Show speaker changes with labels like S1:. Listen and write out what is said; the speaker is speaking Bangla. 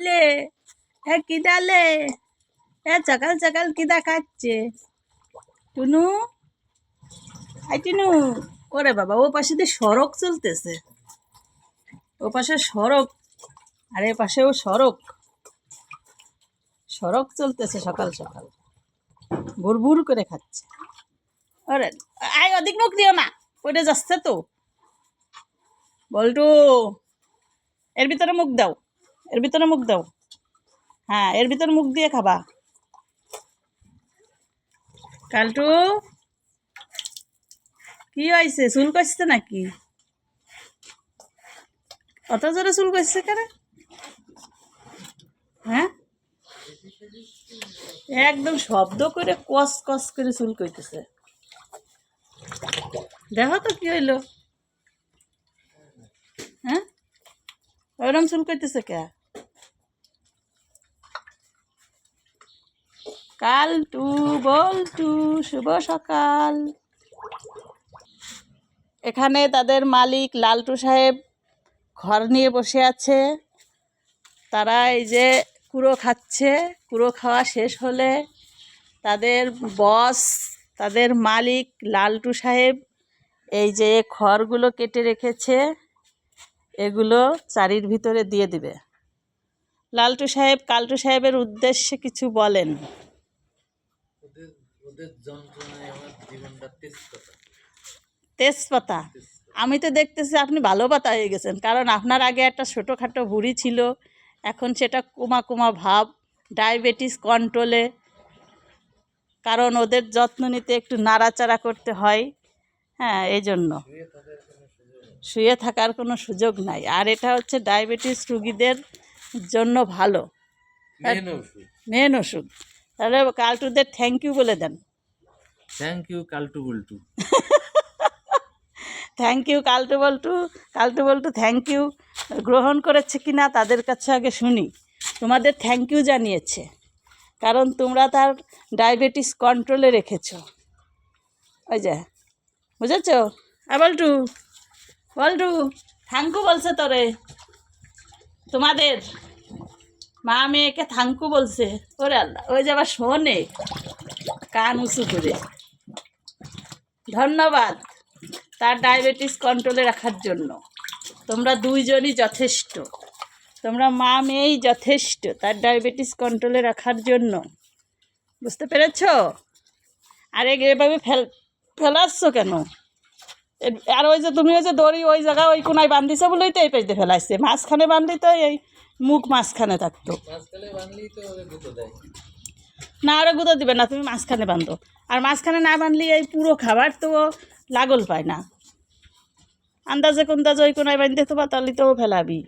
S1: লে হ্যাঁ কিদা লে হ্যাঁ সকাল সকাল কিদা খাচ্ছে টুনু? আই টুনু। ওরে বাবা, ও পাশে দিয়ে সড়ক চলতেছে। ও পাশে সড়ক, আর এ পাশেও সড়ক। সড়ক চলতেছে সকাল সকাল। ভুর ভুর করে খাচ্ছে। ওরে, আয় অধিক মুখ দিও না পড়ে যাচ্ছে তো। বলটু, এর ভিতরে মুখ দাও। এর ভিতরে মুখ দাও। হ্যাঁ এর ভিতরে মুখ দিয়ে খাবা। কালটু, কি হয়েছে? চুল করছে নাকি? অত জোরে চুল করছে কেন? হ্যাঁ? একদম শব্দ করে কস কস করে চুল কইতেছে। দেখো তো কি হইল। হ্যাঁ? ওরম চুল কইতেছে কে? কাল টু বল টু শুভ সকাল। এখানে তাদের মালিক লালটু সাহেব ঘর নিয়ে বসে আছে। তারা এই যে কুড়ো খাচ্ছে, কুড়ো খাওয়া শেষ হলে তাদের বস, তাদের মালিক লালটু সাহেব এই যে খড়গুলো কেটে রেখেছে, এগুলো চারির ভিতরে দিয়ে দিবে। লালটু সাহেব, কালটু সাহেবের উদ্দেশ্যে কিছু বলেন।
S2: ওদের ওদের যন্ত্রণায় আমার জীবনটা তেজপাতা।
S1: তেজপাতা? আমি তো দেখতেছি আপনি ভালো পাতা হয়ে গেছেন কারণ আপনার আগে একটা ছোটোখাটো ভুঁড়ি ছিল এখন সেটা কুমা কুমা ভাব ডায়াবেটিস কন্ট্রোলে কারণ ওদের যত্ন নিতে একটু নাড়াচাড়া করতে হয় হ্যাঁ এই জন্য। শুয়ে থাকার কোনো সুযোগ নাই। আর এটা হচ্ছে ডায়াবেটিস রুগীদের জন্য ভালো।
S2: মেন
S1: মেন ওষুধ। তাহলে কালটুদের থ্যাংক ইউ বলে দেন।
S2: Thank you Kaltu Bultu
S1: thank you Kaltu Boltu Kaltu Boltu thank you গ্রহণ করেছে কি না তাদের কাছে আগে শুনি। তোমাদের থ্যাংক ইউ জানিয়েছে। কারণ তোমরা তার ডায়াবেটিস কন্ট্রোলে রেখেছ। ওই যে, বুঝেছ? আ বল্টু বল্টু থ্যাংকু বলছে তোরে। তোমাদের মা মেয়েকে থ্যাংকু বলছে। ওরে আল্লাহ, ওই যে আবার শোনে। কান উঁচু করে। ধন্যবাদ তার ডায়াবেটিস কন্ট্রোলে রাখার জন্য। তোমরা দুইজনই যথেষ্ট। তোমরা মা মেয়েই যথেষ্ট তার ডায়াবেটিস কন্ট্রোলে রাখার জন্য। বুঝতে পেরেছ? আর এভাবে ফেল, ফেলাচ্ছ কেন? আর ওই যে তুমি ওই যে দড়ি ওই জায়গায় ওই কোনায় বান্ধিছো বলেই তো এই পেজে ফেলাইছে। মাঝখানে বান্ধি তো এই মুখ মাঝখানে থাকতো। না আরও গুঁতো দিবে না, তুমি মাঝখানে বাঁধো। আর মাঝখানে না বাঁধলে এই পুরো খাবার তো লাগল পায় না। আন্দাজে কুন্দাজে ওই কোনায় বাঁধতে তো বা তাহলে তো ফেলাবি।